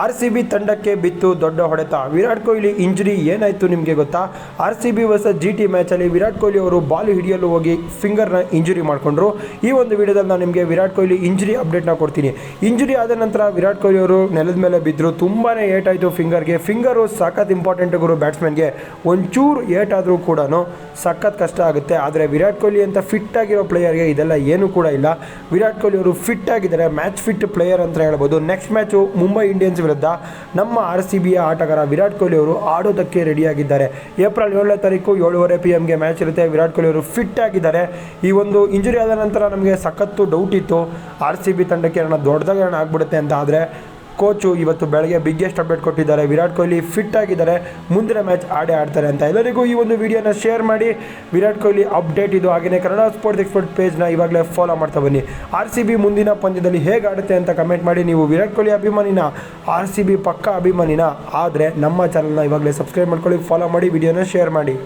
R C B ತಂಡಕ್ಕೆ ಬಿತ್ತು ದೊಡ್ಡ ಹೊಡೆತ. ವಿರಾಟ್ ಕೊಹ್ಲಿ ಇಂಜುರಿ ಏನಾಯಿತು ನಿಮಗೆ ಗೊತ್ತಾ? R C B versus G T ಮ್ಯಾಚಲ್ಲಿ Virat Kohli ಅವರು ಬಾಲ್ ಹಿಡಿಯಲು ಹೋಗಿ ಫಿಂಗರ್ನ ಇಂಜುರಿ ಮಾಡಿಕೊಂಡ್ರು. ಈ ಒಂದು ವಿಡಿಯೋದಲ್ಲಿ ನಾನು ನಿಮಗೆ ವಿರಾಟ್ ಕೊಹ್ಲಿ ಇಂಜುರಿ ಅಪ್ಡೇಟ್ನ ಕೊಡ್ತೀನಿ. ಇಂಜುರಿ ಆದ ನಂತರ ವಿರಾಟ್ ಕೊಹ್ಲಿ ಅವರು ನೆಲದ ಮೇಲೆ ಬಿದ್ದರು ತುಂಬಾ ಏಟಾಯಿತು ಫಿಂಗರ್ಗೆ ಫಿಂಗರು ಸಖತ್ ಇಂಪಾರ್ಟೆಂಟ್ ಗುರು ಬ್ಯಾಟ್ಸ್ಮನ್ಗೆ ಒಂಚೂರು ಏಟಾದರೂ ಕೂಡ ಸಖತ್ ಕಷ್ಟ ಆಗುತ್ತೆ. ಆದರೆ ವಿರಾಟ್ ಕೊಹ್ಲಿ ಅಂತ ಫಿಟ್ ಆಗಿರೋ ಪ್ಲೇಯರ್ಗೆ ಇದೆಲ್ಲ ಏನೂ ಕೂಡ ಇಲ್ಲ. ವಿರಾಟ್ ಕೊಹ್ಲಿ ಅವರು ಫಿಟ್ ಆಗಿದ್ದಾರೆ. ಮ್ಯಾಚ್ ಫಿಟ್ ಪ್ಲೇಯರ್ ಅಂತ ಹೇಳ್ಬೋದು. ನೆಕ್ಸ್ಟ್ ಮ್ಯಾಚು ಮುಂಬೈ ಇಂಡಿಯನ್ಸ್ ವಿರುದ್ಧ ನಮ್ಮ ಆರ್ ಸಿ ಬಿಯ ಆಟಗಾರ ವಿರಾಟ್ ಕೊಹ್ಲಿ ಅವರು ಆಡೋದಕ್ಕೆ ರೆಡಿಯಾಗಿದ್ದಾರೆ. ಏಪ್ರಿಲ್ ಏಳನೇ ತಾರೀಕು ಏಳುವರೆ ಪಿ ಎಮ್ಗೆ ಮ್ಯಾಚ್ ಇರುತ್ತೆ. ವಿರಾಟ್ ಕೊಹ್ಲಿ ಅವರು ಫಿಟ್ ಆಗಿದ್ದಾರೆ. ಈ ಒಂದು ಇಂಜುರಿ ಆದ ನಂತರ ನಮಗೆ ಸಖತ್ತು ಡೌಟ್ ಇತ್ತು. ಆರ್ ಸಿ ಬಿ ತಂಡಕ್ಕೆ ಏನಾರ ದೊಡ್ಡದಾಗ ಏನಾಗ್ಬಿಡುತ್ತೆ ಅಂತ ಆದರೆ ಕೋಚು ಇವತ್ತು ಬೆಳಗ್ಗೆ ಬಿಗ್ಗೆಸ್ಟ್ ಅಪ್ಡೇಟ್ ಕೊಟ್ಟಿದ್ದಾರೆ. ವಿರಾಟ್ ಕೊಹ್ಲಿ ಫಿಟ್ ಆಗಿದ್ದಾರೆ. ಮುಂದಿನ ಮ್ಯಾಚ್ ಆಡೇ ಆಡ್ತಾರೆ ಅಂತ ಎಲ್ಲರಿಗೂ ಈ ಒಂದು ವಿಡಿಯೋನ ಶೇರ್ ಮಾಡಿ. ವಿರಾಟ್ ಕೊಹ್ಲಿ ಅಪ್ಡೇಟ್ ಇದು. ಹಾಗೆಯೇ ಕನ್ನಡ ಸ್ಪೋರ್ಟ್ಸ್ ಎಕ್ಸ್ಪರ್ಟ್ ಪೇಜ್ನ ಇವಾಗಲೇ ಫಾಲೋ ಮಾಡ್ತಾ ಬನ್ನಿ. ಆರ್ ಸಿ ಬಿ ಮುಂದಿನ ಪಂದ್ಯದಲ್ಲಿ ಹೇಗೆ ಆಡುತ್ತೆ ಅಂತ ಕಮೆಂಟ್ ಮಾಡಿ. ನೀವು ವಿರಾಟ್ ಕೊಹ್ಲಿ ಅಭಿಮಾನಿನ ಆರ್ ಸಿ ಬಿ ಪಕ್ಕಾ ಅಭಿಮಾನಿನ, ಆದರೆ ನಮ್ಮ ಚಾನಲ್ನ ಇವಾಗಲೇ ಸಬ್ಸ್ಕ್ರೈಬ್ ಮಾಡ್ಕೊಳ್ಳಿ ಫಾಲೋ ಮಾಡಿ ವಿಡಿಯೋನ ಶೇರ್ ಮಾಡಿ.